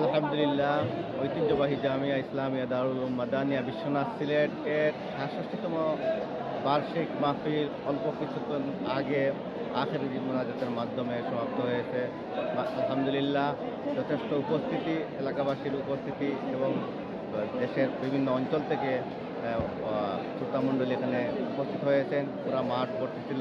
আলহামদুলিল্লাহ, ঐতিহ্যবাহী জামিয়া ইসলামিয়া দারুল মাদানিয়া বিশ্বনাথ সিলেট এর সাতষষ্টিতম বার্ষিক মাহফিল অল্প কিছুক্ষণ আগে আখের মোনাজাতের মাধ্যমে সমাপ্ত হয়েছে। আলহামদুলিল্লাহ, যথেষ্ট উপস্থিতি, এলাকাবাসীর উপস্থিতি এবং দেশের বিভিন্ন অঞ্চল থেকে শ্রোতামণ্ডলী এখানে উপস্থিত হয়েছেন পুরা মাঠ ভর্তি ছিল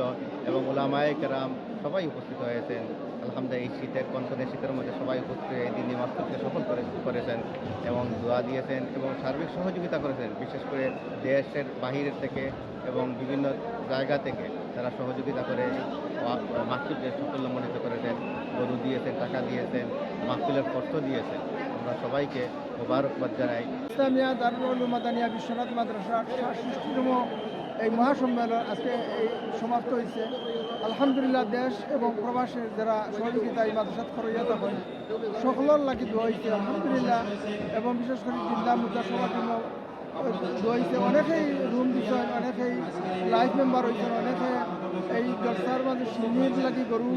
এবং ওলামায়ে কেরাম সবাই উপস্থিত হয়েছেন। আলহামদুলিল্লাহ, এই শীতের কনকনে শীতের মধ্যে সবাই উপস্থিত এই দিন নিমাজকে সফল করে, করেছেন এবং দোয়া দিয়েছেন এবং সার্বিক সহযোগিতা করেছেন, বিশেষ করে দেশের বাহিরের থেকে এবং বিভিন্ন জায়গা থেকে তারা সহযোগিতা করে মাহফিলকে সাফল্যমণ্ডিত করেছেন। গরু দিয়েছেন, টাকা দিয়েছেন, মাহফিলের খরচ দিয়েছেন। আমরা সবাইকে মোবারকবাদ জানাই। ইসলামিয়া, দারুল মাদানিয়া, বিশ্বনাথ মাদ্রাসা সাতষষ্টিতম এই মহাসম্মেলন আজকে এই সমাপ্ত হয়েছে আলহামদুলিল্লাহ, দেশ এবং প্রবাসের যারা সহযোগিতা এই মাদ্রাসাত করিয়া থাকেন, সকলের লাগি দোয়া হয়েছে আলহামদুলিল্লাহ। এবং বিশেষ করে জিল্লা মুদ্রা সভা টিম দোয়া হয়েছে অনেকেই রুম দিচ্ছেন অনেকেই লাইফ মেম্বার হয়েছেন অনেকে এই জলসার মাঝে সিমির লাগি গরু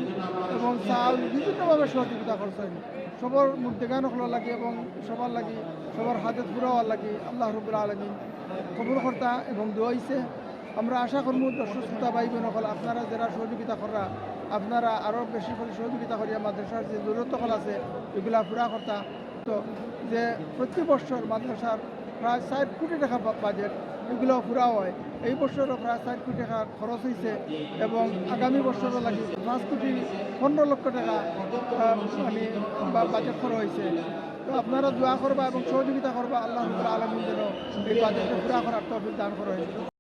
এবং চাল বিভিন্নভাবে সহযোগিতা করছেন। সবার মুর্দেগান হলো লাগে এবং সবার লাগি, সবার হাজত পুরা হওয়ার লাগে আল্লাহ রবুল্লা আলমিন কবুল কর্তা এবং দোয়াইছে আমরা আশা করব দর্শক, শ্রোতা ভাই বোন হল আপনারা যারা সহযোগিতা করা আপনারা আরও বেশি করে সহযোগিতা করিয়া মাদ্রাসার যে হল আছে, এগুলা পুরা কর্তা। তো যে প্রতি বছর মাদ্রাসার প্রায় ষাট কোটি টাকা বাজেট এগুলো পুরা হয়। এই বছরও প্রায় ষাট কোটি টাকা খরচ হয়েছে এবং আগামী বছরও লাগে পাঁচ কোটি পনেরো লক্ষ টাকা মানে বাজেট খরচ হয়েছে তো আপনারা দোয়া করবা এবং সহযোগিতা করবা। আল্লাহ আলমিন যেন এই বাজেটটা পুরা করার তহবিল দান করা হয়েছে